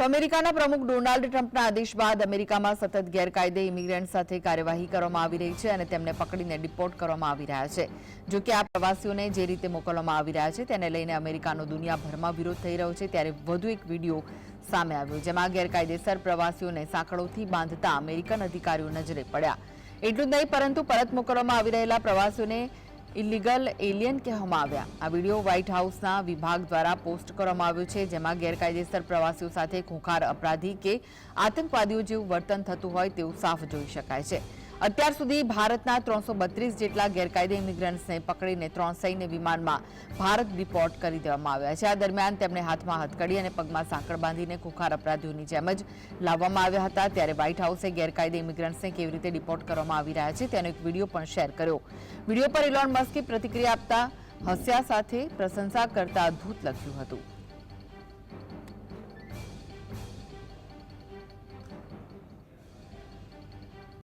તો અમેરિકાના પ્રમુખ ડોનાલ્ડ ટ્રમ્પના આદેશ બાદ અમેરિકામાં સતત ગેરકાયદે ઇમિગ્રન્ટ સાથે કાર્યવાહી કરવામાં આવી રહી છે અને તેમને પકડીને ડિપોર્ટ કરવામાં આવી રહ્યા છે. જો કે આ પ્રવાસીઓને જે રીતે મોકલવામાં આવી રહ્યા છે તેને લઈને અમેરિકાનો દુનિયાભરમાં વિરોધ થઈ રહ્યો છે. ત્યારે વધુ એક વીડિયો સામે આવ્યો, જેમાં ગેરકાયદેસર પ્રવાસીઓને સાંકળોથી બાંધતા અમેરિકન અધિકારીઓ નજરે પડ્યા. એટલું જ નહીં, પરંતુ પરત મોકલવામાં આવી રહેલા પ્રવાસીઓને ઇલીગલ એલિયન કહેવામાં આવ્યા. આ વીડિયો વ્હાઇટ હાઉસના વિભાગ દ્વારા પોસ્ટ કરવામાં આવ્યો છે, જેમાં ગેરકાયદેસર પ્રવાસીઓ સાથે ખૂંખાર અપરાધી કે આતંકવાદીઓ જેવું વર્તન થતું હોય તેવું સાફ જોઈ શકાય છે. અત્યાર સુધી ભારતના ત્રણસો બત્રીસ જેટલા ગેરકાયદે ઇમિગ્રન્ટ્સને પકડીને ત્રણ સૈન્ય વિમાનમાં ભારત ડિપોર્ટ કરી દેવામાં આવ્યા છે. આ દરમિયાન તેમણે હાથમાં હથકડી અને પગમાં સાંકળ બાંધીને ખુખાર અપરાધીઓની જેમ જ લાવવામાં આવ્યા હતા. ત્યારે વ્હાઇટ હાઉસે ગેરકાયદે ઇમિગ્રન્ટ્સને કેવી રીતે ડિપોર્ટ કરવામાં આવી રહ્યા છે તેનો એક વીડિયો પણ શેર કર્યો. વીડિયો પર ઇલોન મસ્કે પ્રતિક્રિયા આપતા હસ્યા સાથે પ્રશંસા કરતા અદ્ભુત લખ્યું હતું.